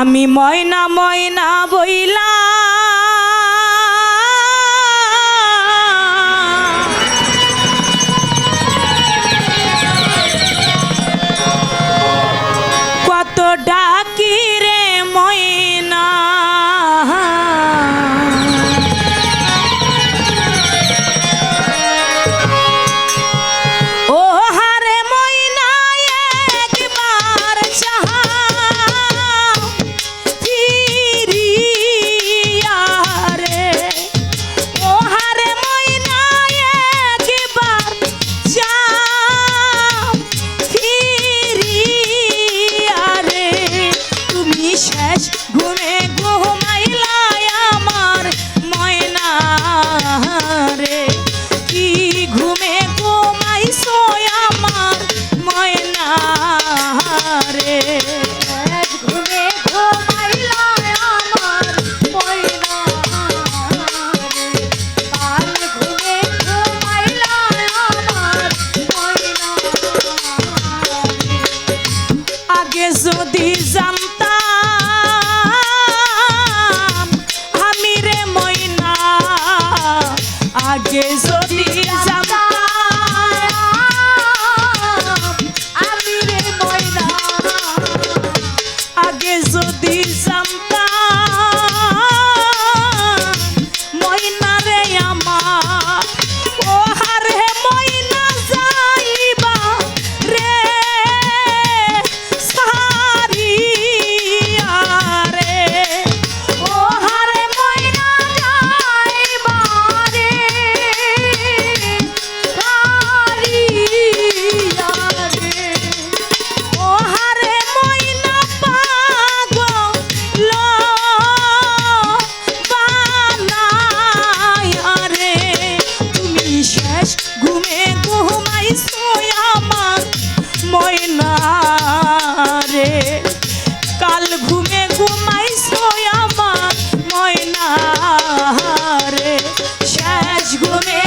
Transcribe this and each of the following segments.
আমি ময়না ময়না বইলা রে শেষ ঘুমে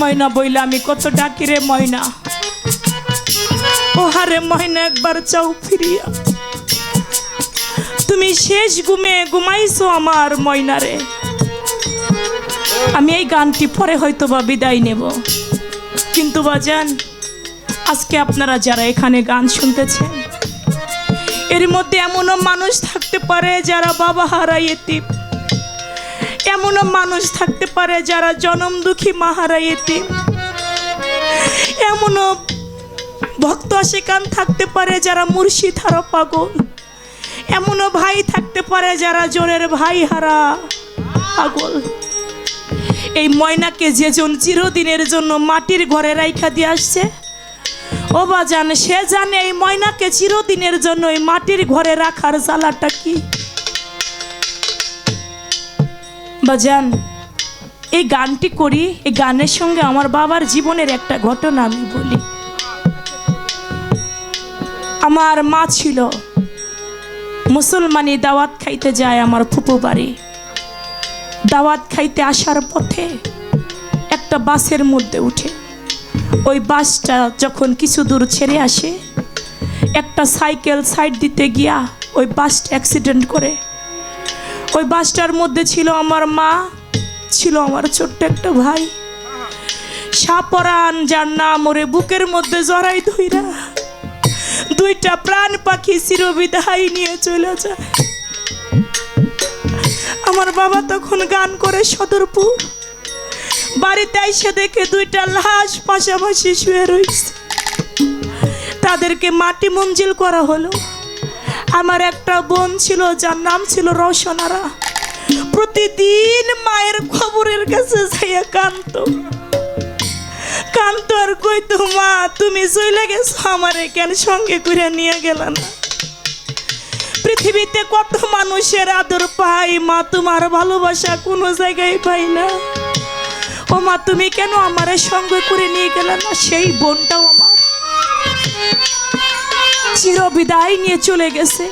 ময়না বইলে আমি কত ডাকি রে ময়না? ও হারে একবার চাও ফিরিয়া। তুমি শেষ ঘুমে ঘুমাইছো আমার ময়না রে। আমি এই গানটি পরে হয়তো বা বিদায় নেব। কিন্তু বাজান আজকে আপনারা যারা এখানে গান শুনতেছেন, এর মধ্যে এমনও মানুষ থাকতে পারে যারা বাবা হারা এতিম। এমনও মানুষ থাকতে পারে যারা জনম দুঃখী মাহারা এতে এমনও ভক্ত সেখান থাকতে পারে যারা মুর্শিদ হারা পাগল? এমনও ভাই থাকতে পারে যারা জোরের ভাই হারা পাগল? এই ময়নাকে যেজন চিরদিনের জন্য মাটির ঘরে রাইখা দিয়ে আসছে, ও বা জানে সে জানে এই ময়নাকে চিরদিনের জন্য এই মাটির ঘরে রাখার জ্বালাটা কি? বাজান, এই গানটি করি, এই গানের সঙ্গে আমার বাবার জীবনের একটা ঘটনা আমি বলি। আমার মা ছিল মুসলমানি দাওয়াত খাইতে যায় আমার ফুপু বাড়ি। দাওয়াত খাইতে আসার পথে একটা বাসের মধ্যে উঠে। ওই বাসটা যখন কিছু দূর ছেড়ে আসে, একটা সাইকেল সাইড দিতে গিয়া ওই বাসটা অ্যাক্সিডেন্ট করে। ওই বাসটার মধ্যে ছিল আমার মা, ছিল আমার ছোট্ট একটা ভাই। সাপরান যার নাম ওরে বুকের মধ্যে জড়াই ধইরা দুইটা প্রাণ পাখি চিরবিদায় নিয়ে চলে যায়। আমার বাবা তখন গান করে সদরপুর। বাড়িতে এসে দেখে দুইটা লাশ পাশাপাশি শুয়ে রয়েছে তাদেরকে মাটি মঞ্জিল করা হলো। আমার একটা বোন ছিল, যার নাম ছিল রওশনারা। প্রতিদিন মায়ের খবরের কাছে যাইয়া কান্ত কান্ত আর কইতো, মা, তুমি চলে গেছো, আমারে কেন সঙ্গে করে নিয়ে গেল না? পৃথিবীতে কত মানুষের আদর পাই, মা, তোমার ভালোবাসা কোনো জায়গায় পাই না। ও মা, তুমি কেন আমারে সঙ্গে করে নিয়ে গেলে না? সেই বোনটাও আমার। চির বিদায় নিয়ে চলে গেছে।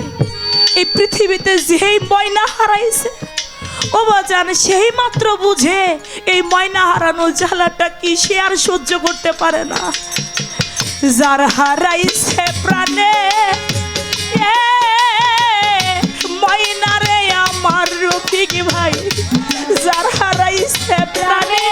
এই পৃথিবীতে যেই ময়না হারাইছে, ও বাজান সেই মাত্র বুঝে এই ময়না হারানোর জ্বালাটা কি সে আর সহ্য করতে পারে না। যার হারাইছে প্রাণে ময়না রে আমার রফিক ভাই, যার হারাইছে প্রাণে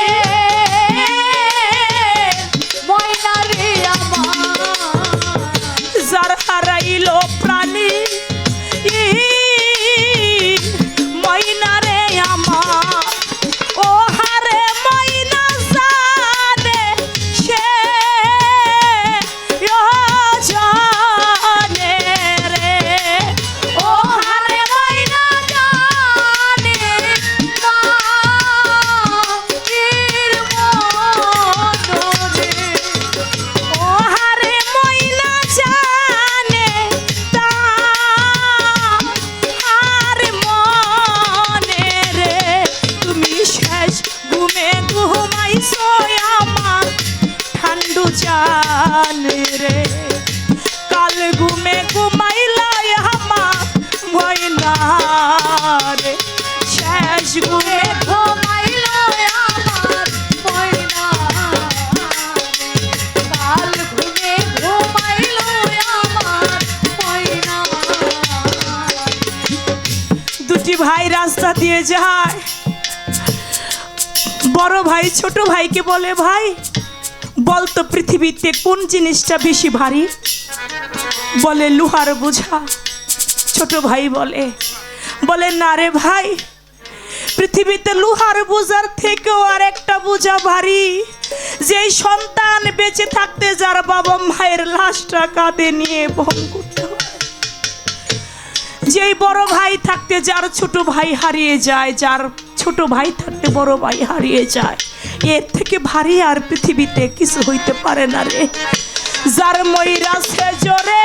দুটি ভাই রাস্তা দিয়ে যায়। বড় ভাই ছোট ভাইকে বলে, ভাই, বল তো পৃথিবীতে কোন জিনিসটা বেশি ভারী? বলে, লোহার বোঝা। ছোট ভাই বলে বলে, না রে ভাই পৃথিবীতে লোহার বোঝার থেকেও আর একটা বোঝা ভারী। যেই সন্তান বেঁচে থাকতে যার বাবা মায়ের লাশটা কাঁধে নিয়ে বহন করতে যেই বড় ভাই থাকতে যার ছোট ভাই হারিয়ে যায়, যার ছোট ভাই থাকতে বড় ভাই হারিয়ে যায়, এর থেকে ভারী আর পৃথিবীতে কিছু হইতে পারে না রে। যার ময়রা সে জোরে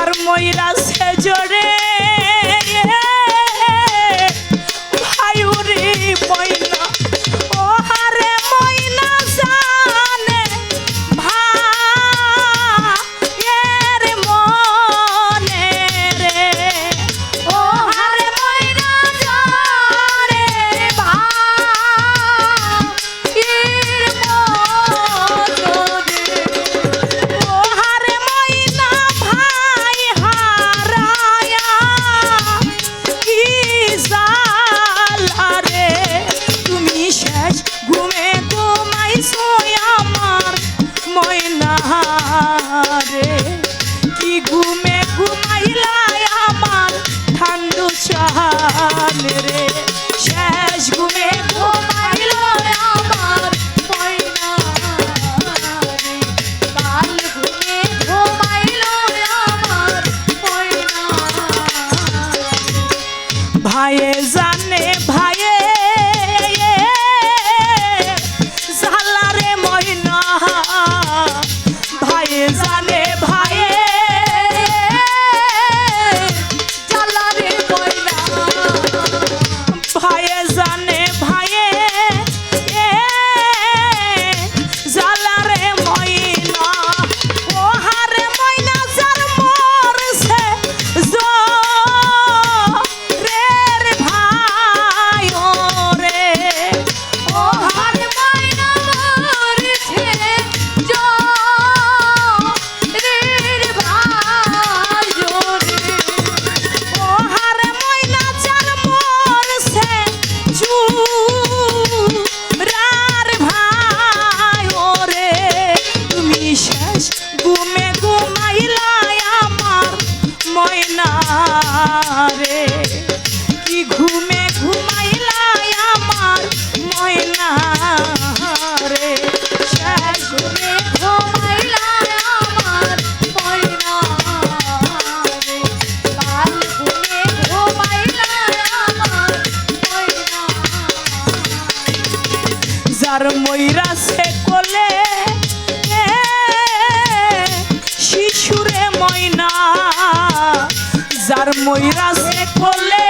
যার ময়রা সে জোরে তার ময়রা সে কোলে। শিশুরে ময়না যার ময়রা সে কোলে।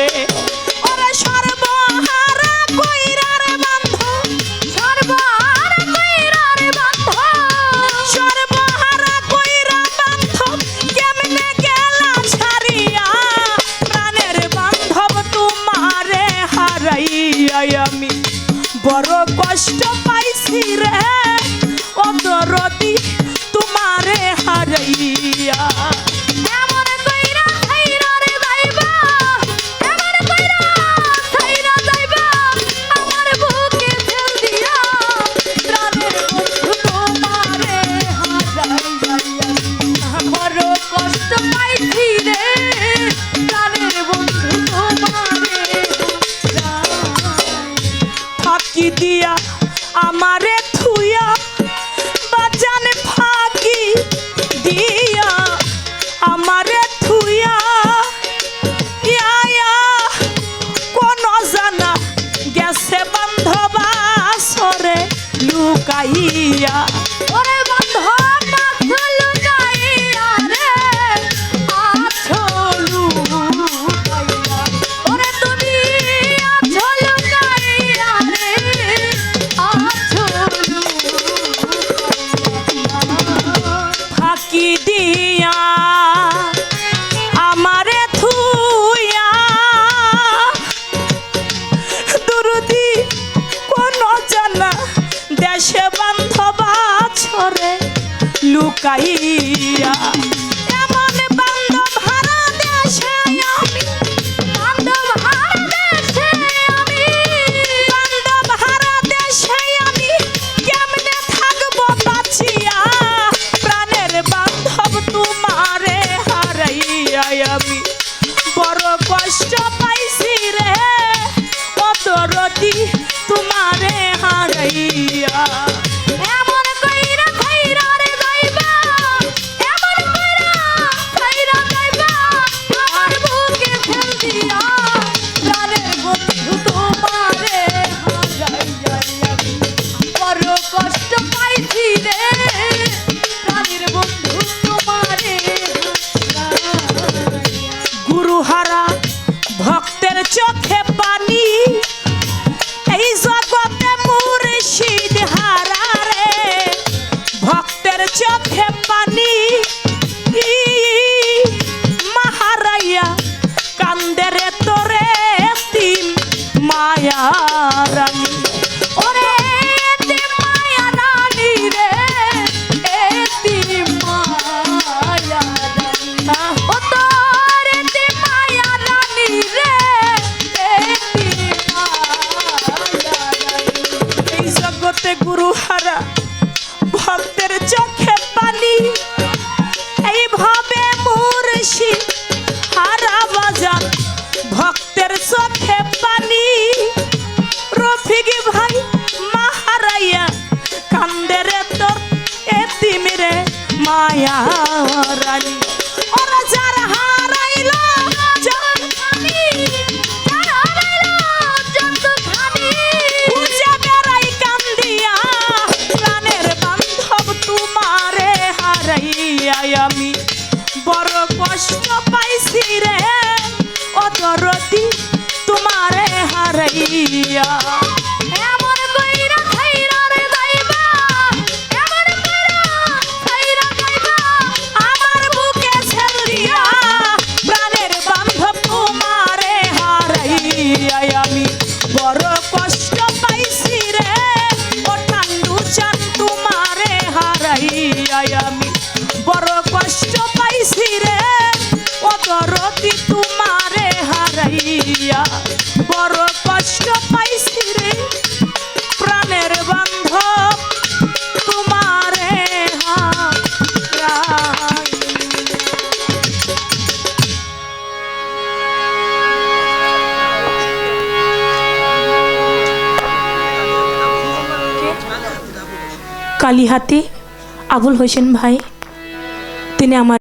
রে। সারা 呀。কষ্ট পাইছি রে। প্রাণের বন্ধু তোমারে। গুরুহারা ভক্তের চোখে পানি। আলী হাতে আবুল হোসেন ভাই তিনি আমার